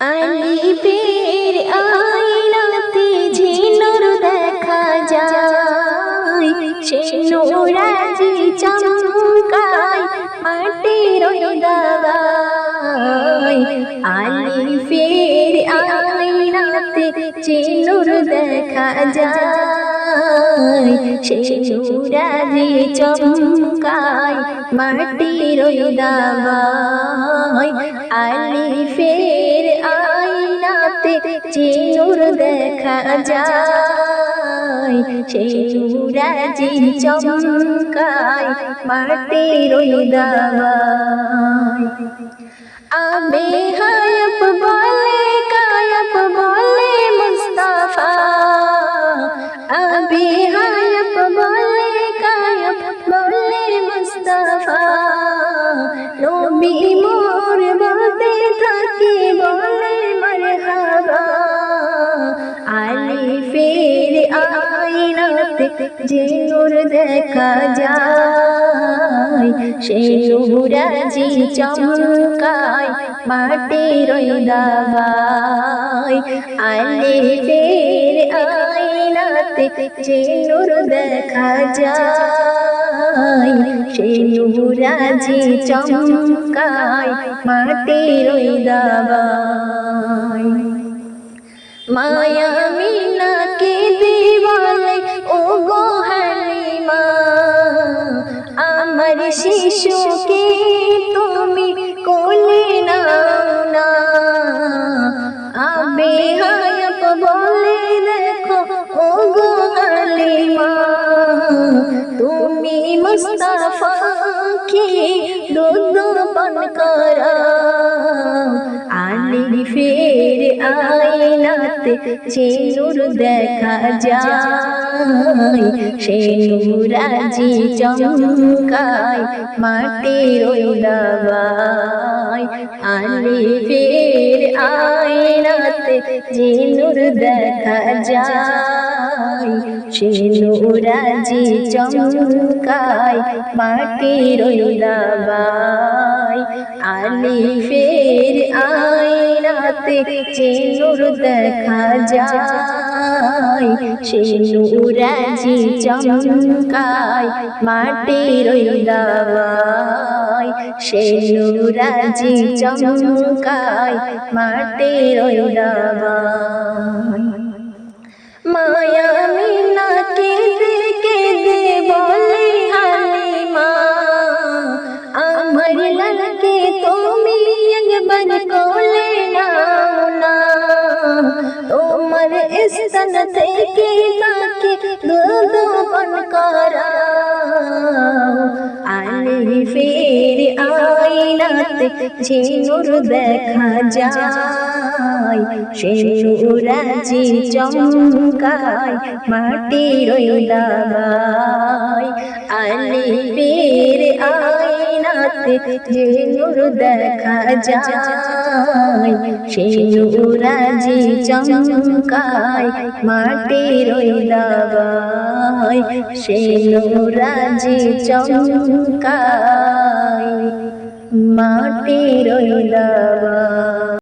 আলিপের আয়নাতে ঝিনুর দেখা যায়। সে নোরাজি চমকায় মাটির দাগায়। আলিপের আয়নাতে ঝিনুর দেখা যায়। সে নোরাজি চমকায় মাটির দাগায়। আলিফের চিনুর দেখা যায়। সেই রাজি চমকায় মাটির দাওয়ায় আবে হায়প আয়নাতে যে নূর দেখা যায়, সে নূরাজি চমকায় মাটির দাবায়। আলিফের আয়নাতে যে নূর দেখা যায়, সে নূরাজি চমকায় মাটির দাবায়। মায়া শিশুকে তুমি কোলে নাও না। আবে হায়াপ বলে দেখো ও গো হালিমা, তুমি মুস্তাফাকে দুধ পান করা? আলি ফের আয়নাতে যে দেখা যায়। সে নূরাজি চমকায় মাটির দাবায়। আলি ফের আয়নাতে যে নূর দেখা যায়, সে নূরাজি চমকায় মাটির দাবায়। আলি ফের আয়নাতে যে নূর দেখা যায় সে নূরাজি চমকায় মাটির দাওয়ায় সে নূরাজি চমকায় মাটির দাওয়ায় মায়া মিনাকে দেখে দে বলে হালিমা। আমার লালকে তুমি একবার কোলে নাও না। স্তন থেকে তাকে দুধ পান করা আলি ফের আয়নাতে ঝিনুর দেখা যায় সে রাজি চমকায় মাটির দাবায় আলি ফের আয়নাতে ঝিনুর দেখা যায়। সে রাজি চমকায় মাটির দাবায় সে রাজি চমকায় মাটির দাবায়